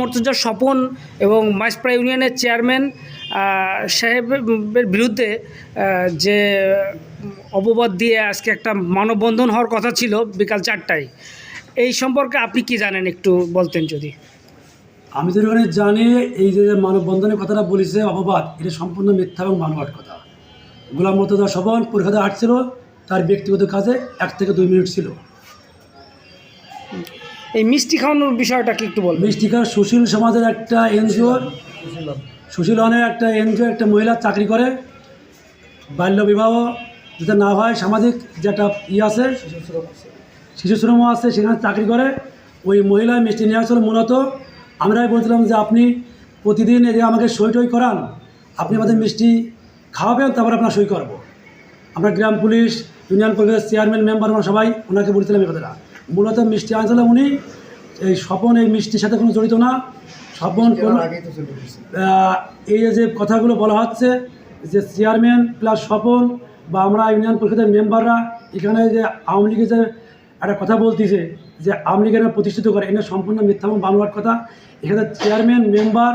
মর্তুজা স্বপন এবং মাইসপ্রা ইউনিয়নের চেয়ারম্যান সাহেবের বিরুদ্ধে যে অপবাদ দিয়ে আজকে একটা মানববন্ধন হওয়ার কথা ছিল বিকাল চারটায়। এই সম্পর্কে আপনি কি জানেন একটু বলতেন যদি? আমি তো এখানে জানি এই যে মানববন্ধনের কথাটা বলেছে, অপবাদ, এটা সম্পূর্ণ মিথ্যা এবং মানবাট কথা। গোলাম মর্তদা স্বপন পরীক্ষাতে হাঁটছিল তার ব্যক্তিগত কাজে এক থেকে দুই মিনিট ছিল। এই মিষ্টি খাওয়ানোর বিষয়টা কি একটু বল মিষ্টি মিষ্টিকার সুশীল সমাজের একটা এনজিও। সুশীলনের একটা এনজিও, একটা মহিলা চাকরি করে, বাল্য বিবাহ যাতে না হয়, সামাজিক যে একটা ই আছে, শিশু শ্রম আছে, সেখানে চাকরি করে, ওই মহিলা মিষ্টি নিয়ে আসলে মূলত। আমরাই বলছিলাম যে আপনি প্রতিদিন এদিকে আমাকে সই টই করান, আপনি আমাদের মিষ্টি খাওয়াবেন, তারপর আপনার সই করব। আমরা গ্রাম পুলিশ, ইউনিয়ন পরিষদের চেয়ারম্যান মেম্বার আমরা সবাই, ওনাকে বলছিলাম এই কথাটা। মূলত মিষ্টি আনছিলাম উনি। এই স্বপন এই মিষ্টির সাথে কোনো জড়িত না। স্বপন কোনো এই যে কথাগুলো বলা হচ্ছে যে চেয়ারম্যান প্লাস স্বপন বা আমরা ইউনিয়ন পরিষদের মেম্বাররা এখানে যে আওয়ামী লীগের যে একটা কথা বলতেছে যে আওয়ামী লীগের প্রতিষ্ঠিত করে এটা সম্পূর্ণ মিথ্যা এবং বানোয়ার কথা। এখানে চেয়ারম্যান মেম্বার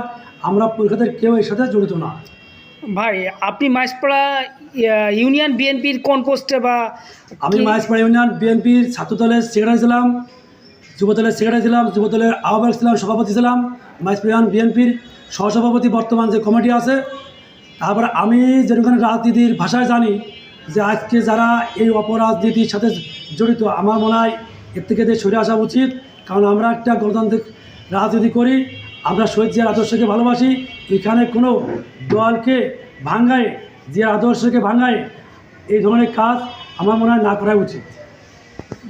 আমরা পরিষদের কেউ এর সাথে জড়িত না। ভাই আপনি মাইসপাড়া ইউনিয়ন বিএনপির কোন পোস্টে বা আমি মাহেশপাড়া ইউনিয়ন বিএনপির ছাত্রদলের সেক্রেটারি ছিলাম যুবদলের সেক্রেটারি ছিলাম যুবদলের আহ্বায়ক ছিলাম সভাপতি ছিলাম মাহেশপাড়া ইউনিয়ন বিএনপির সহসভাপতি বর্তমান যে কমিটি আছে। তারপর আমি যেরকম রাজনীতির ভাষায় জানি যে আজকে যারা এই অপরাজনীতির সাথে জড়িত আমার মনে হয় এর থেকে সরে আসা উচিত। কারণ আমরা একটা গণতান্ত্রিক রাজনীতি করি আমরা শহীদ জিয়ার আদর্শকে ভালোবাসি। এখানে কোনো দলকে ভাঙ্গায় জিয়ার আদর্শকে ভাঙ্গায় এই ধরনের কাজ আমার মনে হয় না করা উচিত।